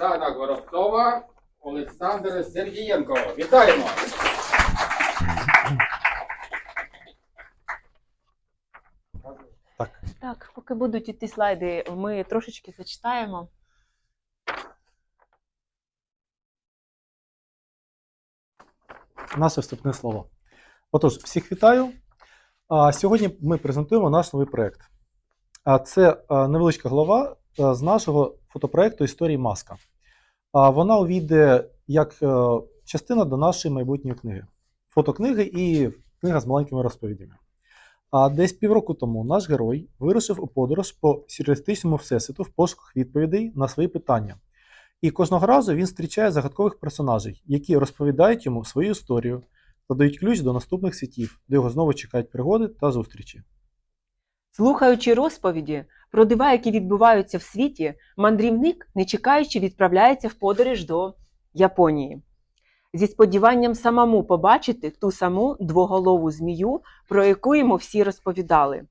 Оксана Горобцова, Олександр Сергієнко. Вітаємо! Так, поки будуть іти слайди, ми трошечки зачитаємо. Наше вступне слово. Отож, всіх вітаю. Сьогодні ми презентуємо наш новий проєкт. А, Це невеличка глава з нашого фотопроекту Історії Маска. А, Вона увійде як е, частина до нашої майбутньої книги. Фотокниги і книга з маленькими розповідями. А десь півроку тому наш герой вирушив у подорож по сюрреалістичному всесвіту в пошуках відповідей на свої питання. І кожного разу він зустрічає загадкових персонажей, які розповідають йому свою історію та дають ключ до наступних світів, де його знову чекають пригоди та зустрічі. Слухаючи розповіді про дива, які відбуваються в світі, мандрівник, не чекаючи, відправляється в подорож до Японії. Зі сподіванням самому побачити ту саму двоголову змію, про яку йому всі розповідали.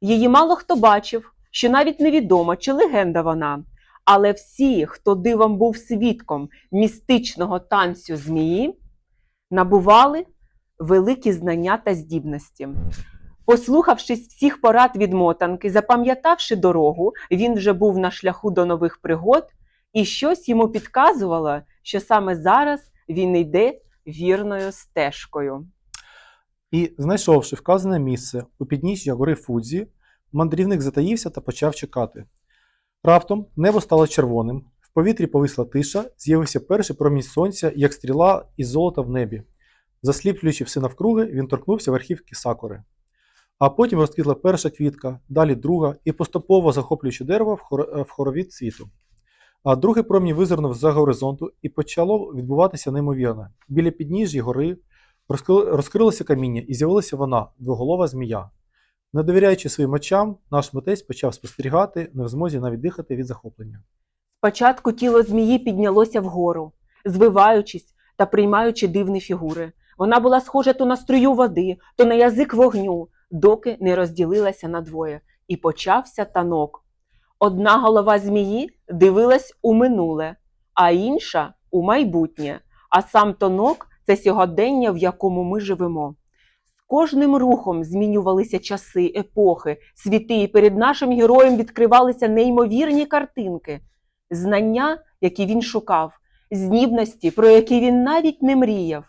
Її мало хто бачив, що навіть невідомо, чи легенда вона. Але всі, хто дивом був свідком містичного танцю змії, набували великі знання та здібності. Послухавшись всіх порад від мотанки, запам'ятавши дорогу, він вже був на шляху до нових пригод, і щось йому підказувало, що саме зараз він йде вірною стежкою. І, знайшовши вказане місце у підніжжя гори Фудзі, мандрівник затаївся та почав чекати. Раптом небо стало червоним, в повітрі повисла тиша, з'явився перший промінь сонця, як стріла із золота в небі. Засліплюючи все навкруги, він торкнувся верхівки сакури. А потім розквітла перша квітка, далі друга, і поступово захоплюючи дерево в, хор... в хоровід світу. А другий промінь визирнув за горизонту і почало відбуватися неймовірне. Біля підніжжя гори розкрилося каміння і з'явилася вона, двоголова змія. Не довіряючи своїм очам, наш митець почав спостерігати, не в змозі навіть дихати від захоплення. Спочатку тіло змії піднялося вгору, звиваючись та приймаючи дивні фігури. Вона була схожа то на струю води, то на язик вогню, доки не розділилася надвоє, і почався танок. Одна голова змії дивилась у минуле, а інша у майбутнє, а сам тонок це сьогодення, в якому ми живемо. З кожним рухом змінювалися часи, епохи, світи, і перед нашим героєм відкривалися неймовірні картинки, знання, які він шукав, здібності, про які він навіть не мріяв.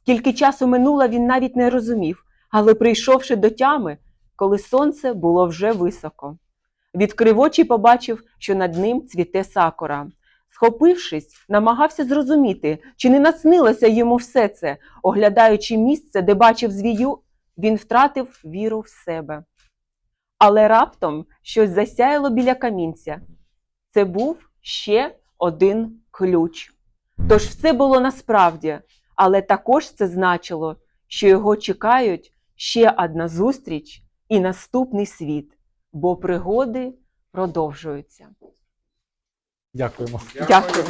Скільки часу минуло, він навіть не розумів, але прийшовши до тями, коли сонце було вже високо. Відкрив очі побачив, що над ним цвіте сакура. Схопившись, намагався зрозуміти, чи не наснилося йому все це. Оглядаючи місце, де бачив звію, він втратив віру в себе. Але раптом щось засяяло біля камінця. Це був ще один ключ. Тож все було насправді, але також це значило, що його чекають ще одна зустріч і наступний світ, бо пригоди продовжуються. Дякуємо. Дякую.